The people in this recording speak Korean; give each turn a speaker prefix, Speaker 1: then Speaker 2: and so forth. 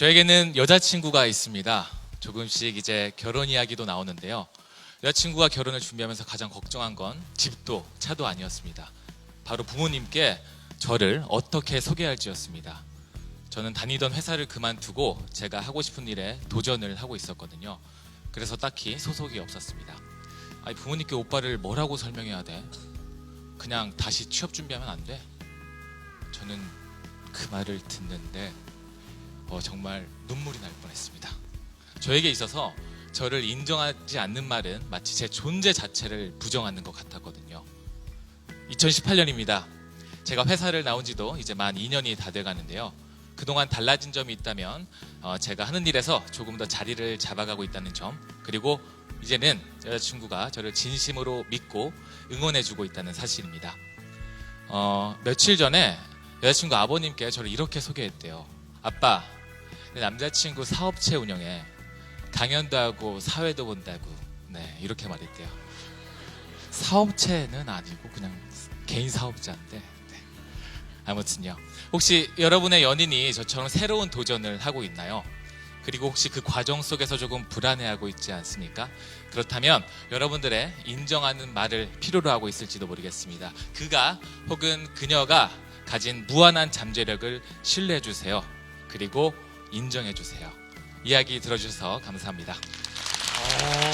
Speaker 1: 저에게는 여자친구가 있습니다. 조금씩 이제 결혼 이야기도 나오는데요. 여자친구가 결혼을 준비하면서 가장 걱정한 건 집도 차도 아니었습니다. 바로 부모님께 저를 어떻게 소개할지였습니다. 저는 다니던 회사를 그만두고 제가 하고 싶은 일에 도전을 하고 있었거든요. 그래서 딱히 소속이 없었습니다. 아니 부모님께 오빠를 뭐라고 설명해야 돼? 그냥 다시 취업 준비하면 안 돼? 저는 그 말을 듣는데 어, 정말 눈물이 날 뻔했습니다. 저에게 있어서 저를 인정하지 않는 말은 마치 제 존재 자체를 부정하는 것 같았거든요. 2018년입니다. 제가 회사를 나온 지도 이제 만 2년이 다 돼 가는데요. 그동안 달라진 점이 있다면 어, 제가 하는 일에서 조금 더 자리를 잡아가고 있다는 점 그리고 이제는 여자친구가 저를 진심으로 믿고 응원해주고 있다는 사실입니다. 어, 며칠 전에 여자친구 아버님께 저를 이렇게 소개했대요. 아빠, 내 남자친구 사업체 운영에 강연도 하고 사회도 본다고 네 이렇게 말했대요. 사업체는 아니고 그냥 개인 사업자인데 네. 아무튼요. 혹시 여러분의 연인이 저처럼 새로운 도전을 하고 있나요? 그리고 혹시 그 과정 속에서 조금 불안해하고 있지 않습니까? 그렇다면 여러분들의 인정하는 말을 필요로 하고 있을지도 모르겠습니다. 그가 혹은 그녀가 가진 무한한 잠재력을 신뢰해 주세요. 그리고 인정해 주세요. 이야기 들어주셔서 감사합니다.
Speaker 2: 어,